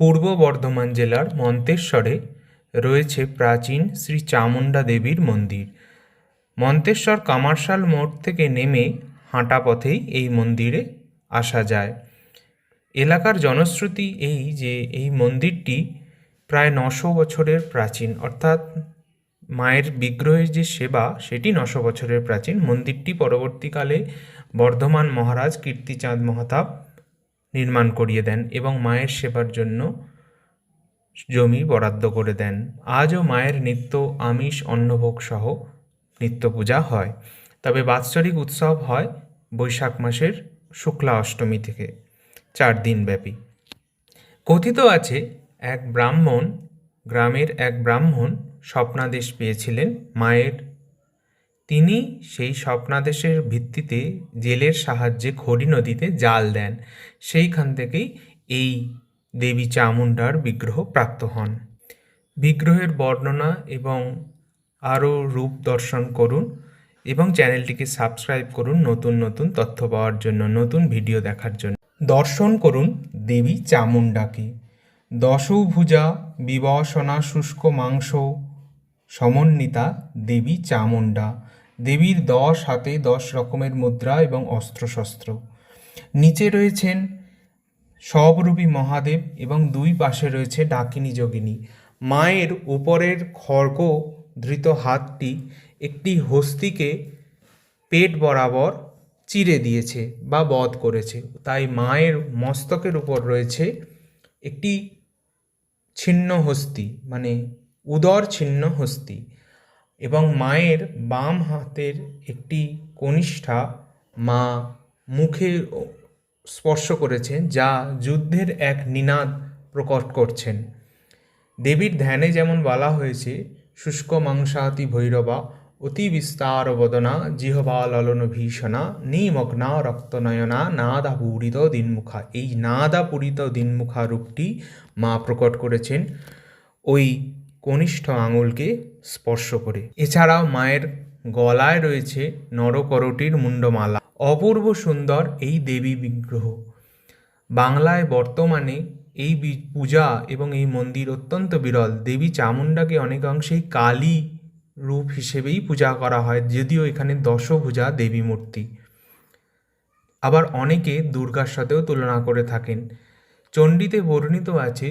পূর্ব বর্ধমান জেলার মন্তেশ্বরে রয়েছে প্রাচীন শ্রী চামুণ্ডা দেবীর মন্দির। মন্তেশ্বর কামারশাল মোড় থেকে নেমে হাঁটা পথেই এই মন্দিরে আসা যায়। এলাকার জনশ্রুতি এই যে এই মন্দিরটি প্রায় নশো বছরের প্রাচীন, অর্থাৎ মায়ের বিগ্রহের যে সেবা, সেটি নশো বছরের প্রাচীন। মন্দিরটি পরবর্তীকালে বর্ধমান মহারাজ কীর্তিচাঁদ মহাতাব নির্মাণ করিয়ে দেন এবং মায়ের সেবার জন্য জমি বরাদ্দ করে দেন। আজও মায়ের নিত্য আমিষ, অন্নভোগ সহ নিত্য পূজা হয়। তবে বাৎসরিক উৎসব হয় বৈশাখ মাসের শুক্লা অষ্টমী থেকে চার দিন ব্যাপী। কথিত আছে, এক ব্রাহ্মণ, গ্রামের এক ব্রাহ্মণ স্বপ্নাদেশ পেয়েছিলেন মায়ের তিনি সেই স্বপ্নাদেশের ভিত্তিতে জেলের সাহায্যে খড়ি নদীতে জাল দেন। সেইখান থেকেই এই দেবী চামুণ্ডার বিগ্রহ প্রাপ্ত হন। বিগ্রহের বর্ণনা এবং আরও রূপ দর্শন করুন এবং চ্যানেলটিকে সাবস্ক্রাইব করুন নতুন নতুন তথ্য পাওয়ার জন্য, নতুন ভিডিও দেখার জন্য। দর্শন করুন দেবী চামুণ্ডাকে। দশভুজা, বিবসনা, শুষ্ক মাংস, সমন্বিতা, দেবী চামুণ্ডা। দেবীর দশ হাতে দশ রকমের মুদ্রা এবং অস্ত্রশস্ত্র। নিচে রয়েছেন সবরূপী মহাদেব এবং দুই পাশে রয়েছে ডাকিনী যোগিনী। মায়ের উপরের খর্গ ধৃত হাতটি একটি হস্তিকে পেট বরাবর চিরে দিয়েছে বা বধ করেছে। তাই মায়ের মস্তকের উপর রয়েছে একটি ছিন্ন হস্তি মানে উদর ছিন্ন হস্তি। এবং মায়ের বাম হাতের একটি কনিষ্ঠা মা মুখে স্পর্শ করেছেন যা যুদ্ধের এক নিনাদ প্রকট করছেন। দেবীর ধ্যানে যেমন বলা হয়েছে, শুষ্ক মাংসাতি ভৈরবা, অতি বিস্তার বদনা, জিহবা ললন ভীষণা, নিমগ্না রক্তনয়না, নাদা পূরিত দিনমুখা। এই নাদা পূরিত দিনমুখা রূপটি মা প্রকট করেছেন। ওই কনিষ্ঠ আঙুলকে স্পর্শ করে। এছাড়াও মায়ের গলায় রয়েছে নরকরটির মুন্ডমালা অপূর্ব সুন্দর এই দেবী বিগ্রহ। বাংলায় বর্তমানে এই পূজা এবং এই মন্দির অত্যন্ত বিরল। দেবী চামুণ্ডাকে অনেকাংশেই কালী রূপ হিসেবেই পূজা করা হয়, যদিও এখানে দশভূজা দেবী মূর্তি। আবার অনেকে দুর্গার সাথেও তুলনা করে থাকেন। চণ্ডীতে বর্ণিত আছে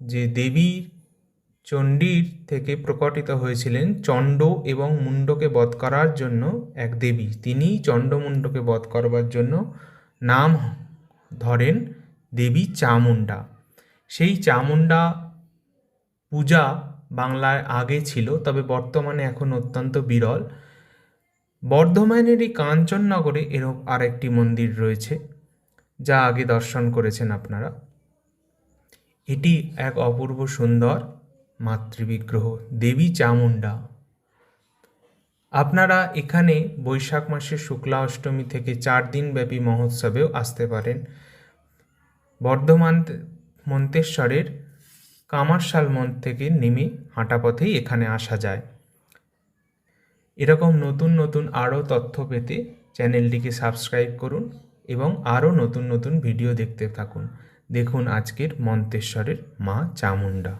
যে দেবীর চণ্ডীর থেকে প্রকটিত হয়েছিলেন চণ্ড এবং মুণ্ডকে বধ করার জন্য এক দেবী। তিনিই চণ্ডমুণ্ডকে বধ করবার জন্য নাম ধরেন দেবী চামুণ্ডা। সেই চামুণ্ডা পূজা বাংলায় আগে ছিল, তবে বর্তমানে এখন অত্যন্ত বিরল। বর্ধমানেরই কাঞ্চননগরে এরকম আরেকটি মন্দির রয়েছে, যা আগে দর্শন করেছেন আপনারা। এটি এক অপূর্ব সুন্দর মাতৃবিগ্রহ, দেবী চামুণ্ডা। আপনারা এখানে বৈশাখ মাসের শুক্লা অষ্টমী থেকে চার দিন ব্যাপী মহোৎসবেও আসতে পারেন। বর্ধমান মন্তেশ্বরের কামারশাল মন থেকে নেমে হাঁটা পথেই এখানে আসা যায়। এরকম নতুন নতুন আরও তথ্য পেতে চ্যানেলটিকে সাবস্ক্রাইব করুন এবং আরও নতুন নতুন ভিডিও দেখতে থাকুন। দেখুন আজকের মন্তেশ্বরের মা চামুণ্ডা।